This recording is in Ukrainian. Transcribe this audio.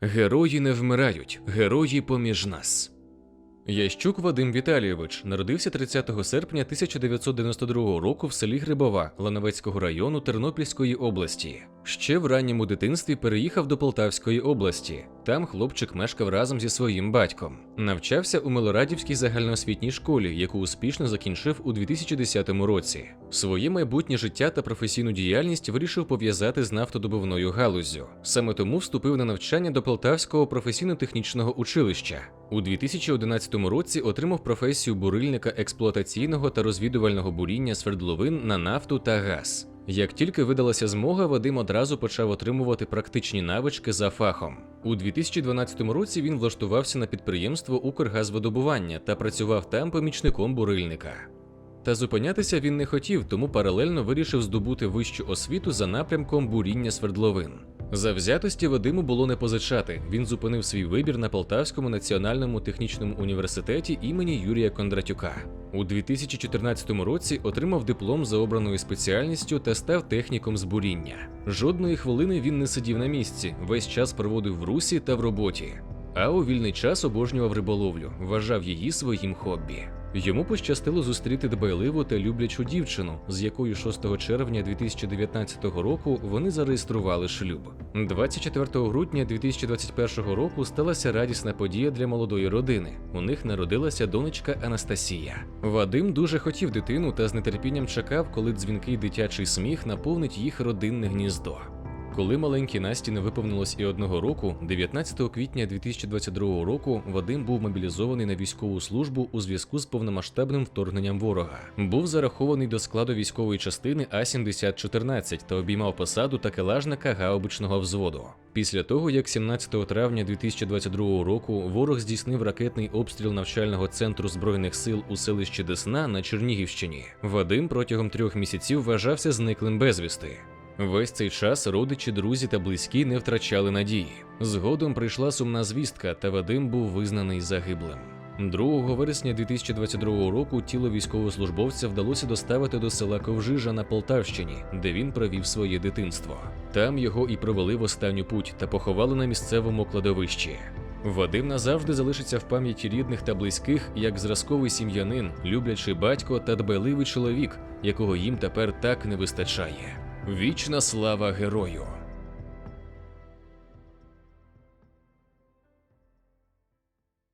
Герої не вмирають, герої поміж нас. Ящук Вадим Віталійович народився 30 серпня 1992 року в селі Грибова Лановецького району Тернопільської області. Ще в ранньому дитинстві переїхав до Полтавської області. Там хлопчик мешкав разом зі своїм батьком. Навчався у Милорадівській загальноосвітній школі, яку успішно закінчив у 2010 році. Своє майбутнє життя та професійну діяльність вирішив пов'язати з нафтодобувною галуззю. Саме тому вступив на навчання до Полтавського професійно-технічного училища. У 2011 році отримав професію бурильника експлуатаційного та розвідувального буріння свердловин на нафту та газ. Як тільки видалася змога, Вадим одразу почав отримувати практичні навички за фахом. У 2012 році він влаштувався на підприємство Укргазвидобування та працював там помічником бурильника. Та зупинятися він не хотів, тому паралельно вирішив здобути вищу освіту за напрямком буріння свердловин. Завзятості Вадиму було не позичати. Він зупинив свій вибір на Полтавському національному технічному університеті імені Юрія Кондратюка. У 2014 році отримав диплом за обраною спеціальністю та став техніком з буріння. Жодної хвилини він не сидів на місці, весь час проводив в русі та в роботі. А у вільний час обожнював риболовлю, вважав її своїм хобі. Йому пощастило зустріти дбайливу та люблячу дівчину, з якою 6 червня 2019 року вони зареєстрували шлюб. 24 грудня 2021 року сталася радісна подія для молодої родини. У них народилася донечка Анастасія. Вадим дуже хотів дитину та з нетерпінням чекав, коли дзвінкий дитячий сміх наповнить їх родинне гніздо. Коли маленькій Насті не виповнилось і одного року, 19 квітня 2022 року Вадим був мобілізований на військову службу у зв'язку з повномасштабним вторгненням ворога. Був зарахований до складу військової частини А-7014 та обіймав посаду такелажника гаубичного взводу. Після того, як 17 травня 2022 року ворог здійснив ракетний обстріл навчального центру збройних сил у селищі Десна на Чернігівщині, Вадим протягом трьох місяців вважався зниклим безвісти. Весь цей час родичі, друзі та близькі не втрачали надії. Згодом прийшла сумна звістка, та Вадим був визнаний загиблим. 2 вересня 2022 року тіло військовослужбовця вдалося доставити до села Ковжижа на Полтавщині, де він провів своє дитинство. Там його і провели в останню путь та поховали на місцевому кладовищі. Вадим назавжди залишиться в пам'яті рідних та близьких як зразковий сім'янин, люблячий батько та дбайливий чоловік, якого їм тепер так не вистачає. Вічна слава герою!